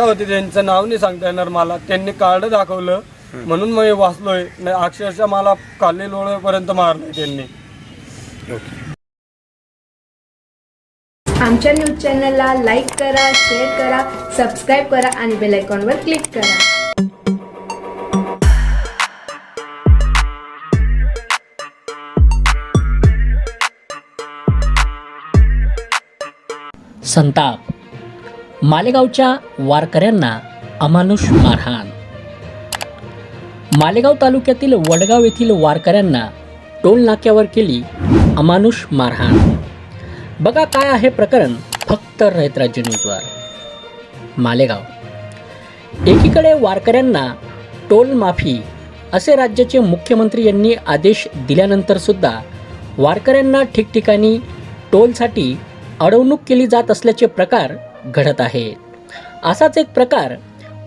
होती त्यांचं नाव नाही सांगता येणार मला. त्यांनी कार्ड दाखवलं. म्हणून मी वाचलोय. नाही अक्षरशः मला काली लोळेपर्यंत मारलंय त्यांनी. आमच्या न्यूज चॅनलला लाईक करा शेअर करा सबस्क्राईब करा आणि बेल आयकॉनवर क्लिक करा. संताप. मालेगावच्या वारकऱ्यांना अमानुष मारहाण. मालेगाव तालुक्यातील वडगाव येथील वारकऱ्यांना टोल नाक्यावर केली अमानुष मारहाण. बघा काय आहे प्रकरण फक्त रयत राज्य न्यूजवर. मालेगाव. एकीकडे वारकऱ्यांना टोल माफी असे राज्याचे मुख्यमंत्री यांनी आदेश दिल्यानंतर सुद्धा वारकऱ्यांना ठिकठिकाणी टोलसाठी अडवणूक केली जात असल्याचे प्रकार घडत आहे. असाच एक प्रकार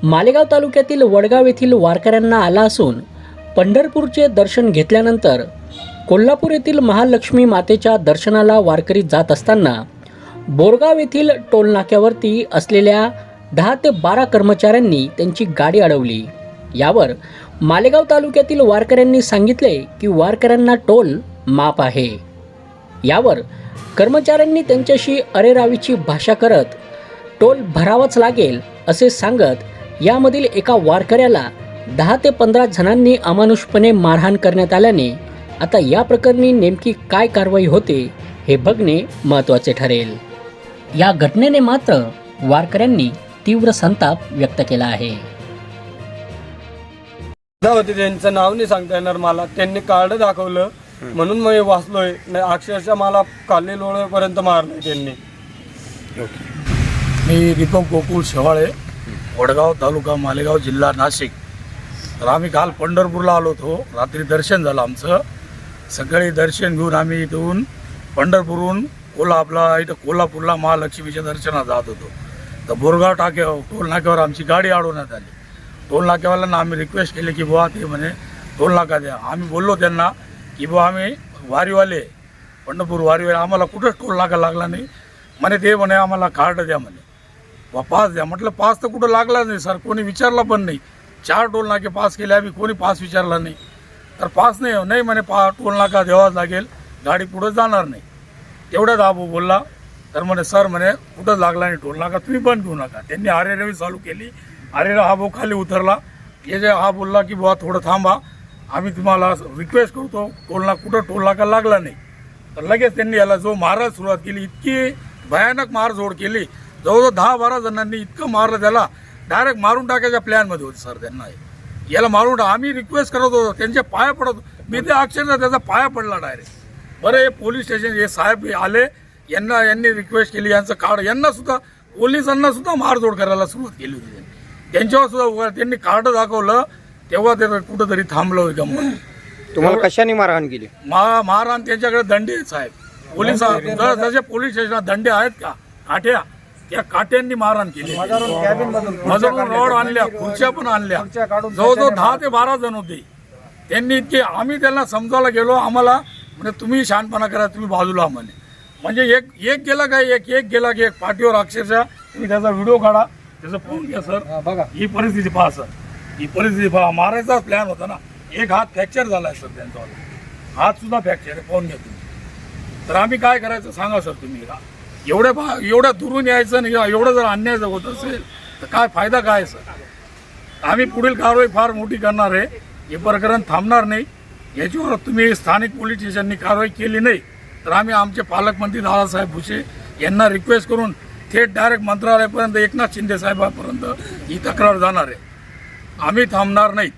मालेगाव तालुक्यातील वडगाव येथील वारकऱ्यांना आला असून पंढरपूरचे दर्शन घेतल्यानंतर कोल्हापूर येथील महालक्ष्मी मातेच्या दर्शनाला वारकरी जात असताना बोरगाव येथील टोल नाक्यावरती असलेल्या दहा ते बारा कर्मचाऱ्यांनी त्यांची गाडी अडवली. यावर मालेगाव तालुक्यातील वारकऱ्यांनी सांगितले की वारकऱ्यांना टोल माफ आहे. यावर कर्मचाऱ्यांनी त्यांच्याशी अरेरावीची भाषा करत टोल भरावाच लागेल असे सांगत यामधील एका वारकऱ्याला दहा ते पंधरा जणांनी अमानुषपणे मारहाण करण्यात आल्याने आता या प्रकरणी नेमकी काय कारवाई होते हे बघणे महत्त्वाचे ठरेल. या घटनेने मात्र वारकऱ्यांनी तीव्र संताप व्यक्त केला आहे. होती त्यांचं नाव नाही सांगता येणार मला. त्यांनी कार्ड दाखवलं. म्हणून मी वाचलोय. नाही अक्षरशः मला काली लोळेपर्यंत मारलंय त्यांनी. मी दीपक गोकुळ शेवाळे वडगाव तालुका मालेगाव जिल्हा नाशिक. तर आम्ही काल पंढरपूरला आलो होतो. रात्री दर्शन झालं आमचं. सकाळी दर्शन घेऊन आम्ही इथून पंढरपूरहून कोल्हा आपला इथं कोल्हापूरला महालक्ष्मीच्या दर्शनात जात होतो. तर बोरगाव टाके टोल नाक्यावर आमची गाडी अडवण्यात आली. टोल नाक्यावाल्यांना आम्ही रिक्वेस्ट केली की बुवा ते म्हणे टोल नाका द्या. आम्ही बोललो त्यांना की बुवा आम्ही वारीवाले पंढरपूर वारीवाले आम्हाला कुठंच टोल नाका लागला नाही. म्हणे ते म्हणे आम्हाला कार्ड द्या म्हणे. पास द्या. म्हटलं पास तर कुठं लागला नाही सर. कोणी विचारला पण नाही. चार टोल नाके पास केले आम्ही कोणी पास विचारला नाही. तर पास नाही नाही म्हणे पा टोल नाका द्यावाच लागेल. गाडी पुढं जाणार नाही. तेवढ्याच हा बोलला. तर म्हणे सर म्हणे कुठं लागला नाही टोल नाका तुम्ही बंद घेऊ नका. त्यांनी आरे रवी चालू केली. आरेरा हा भाऊ खाली उतरला. हे जे हा बोलला की बुवा थोडं थांबा. आम्ही तुम्हाला रिक्वेस्ट करतो टोल नाका कुठं टोल नाका लागला नाही. तर लगेच त्यांनी याला जो मारायला सुरुवात केली इतकी भयानक मारझोड केली. जवळजवळ दहा बारा जणांनी इतकं मारलं त्याला. डायरेक्ट मारून टाकायच्या प्लॅनमध्ये होते सर त्यांना याला मारून टाक आम्ही रिक्वेस्ट करत होतो त्यांच्या पाया पडत होतो. मी ते अक्षरशः त्याचा पाया पडला डायरेक्ट बरं हे पोलीस स्टेशन हे साहेब आले. यांना यांनी रिक्वेस्ट केली यांचं कार्ड यांना सुद्धा पोलिसांना सुद्धा मारझोड करायला सुरुवात केली होती त्यांनी. त्यांच्यावर सुद्धा वर- त्यांनी कार्ड दाखवलं. तेव्हा ते कुठंतरी थांबलं गंमत तुम्हाला कशाने मारहाण केली? मा महाराण त्यांच्याकडे दंडे आहेत साहेब. पोलीस जसे पोलीस स्टेशनात दंडे आहेत का? काठ्या. त्या काट्यांनी मारहाण केली. मधून रॉड आणल्या खुर्च्या पण आणल्या. जवळजवळ दहा ते बारा जण होते. त्यांनी इतके आम्ही त्यांना समजावला गेलो आम्हाला म्हणजे तुम्ही शानपणा करा तुम्ही बाजूला म्हणे म्हणजे एक एक गेला काय एक एक गेला की एक पाठीवर अक्षरशः तुम्ही त्याचा व्हिडिओ काढा. त्याचं पाहून घ्या सर बघा. ही परिस्थिती पहा सर ही परिस्थिती पहा. मारायचाच प्लॅन होता ना. एक हात फ्रॅक्चर झालाय सर त्यांचा. हात सुद्धा फ्रॅक्चर आहे. पाहून घ्या तुम्ही. तर आम्ही काय करायचं सांगा सर तुम्ही का एवढ्या भा एवढ्या दुरून यायचं आणि एवढं जर अन्याय होत असेल तर काय फायदा काय सर? आम्ही पुढील कारवाई फार मोठी करणार आहे. हे प्रकरण थांबणार नाही. याच्यावर तुम्ही स्थानिक पोलीस स्टेशननी कारवाई केली नाही तर आम्ही आमचे पालकमंत्री दादासाहेब भुसे यांना रिक्वेस्ट करून थेट डायरेक्ट मंत्रालयापर्यंत एकनाथ शिंदे साहेबांपर्यंत ही तक्रार जाणार आहे. आम्ही थांबणार नाही.